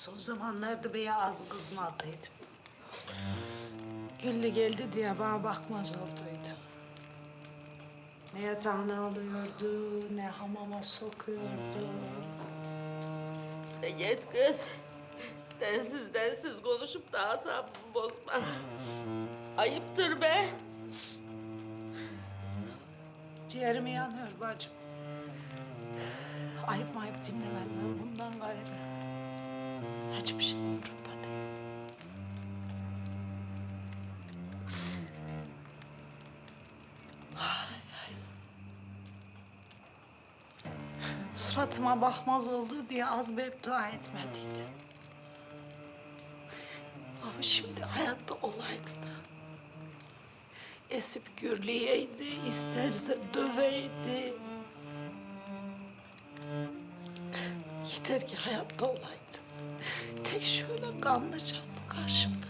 Son zamanlarda beye az kızmadıydım. Güllü geldi diye bana bakmaz olduydu. Ne yatağına alıyordu, ne hamama sokuyordu. E git kız. Densiz densiz konuşup da asabımı bozma. Ayıptır be. Ciğerim yanıyor bacım. Ayıp mayıp dinlemem ben bundan gayrı. Suratıma bakmaz olduğu bir az beddua etmediydi. Ama şimdi hayatta olaydı da esip gürleyeydi, isterse döveydi. Yeter ki hayatta olaydı. Tek şöyle kanlı canlı karşımda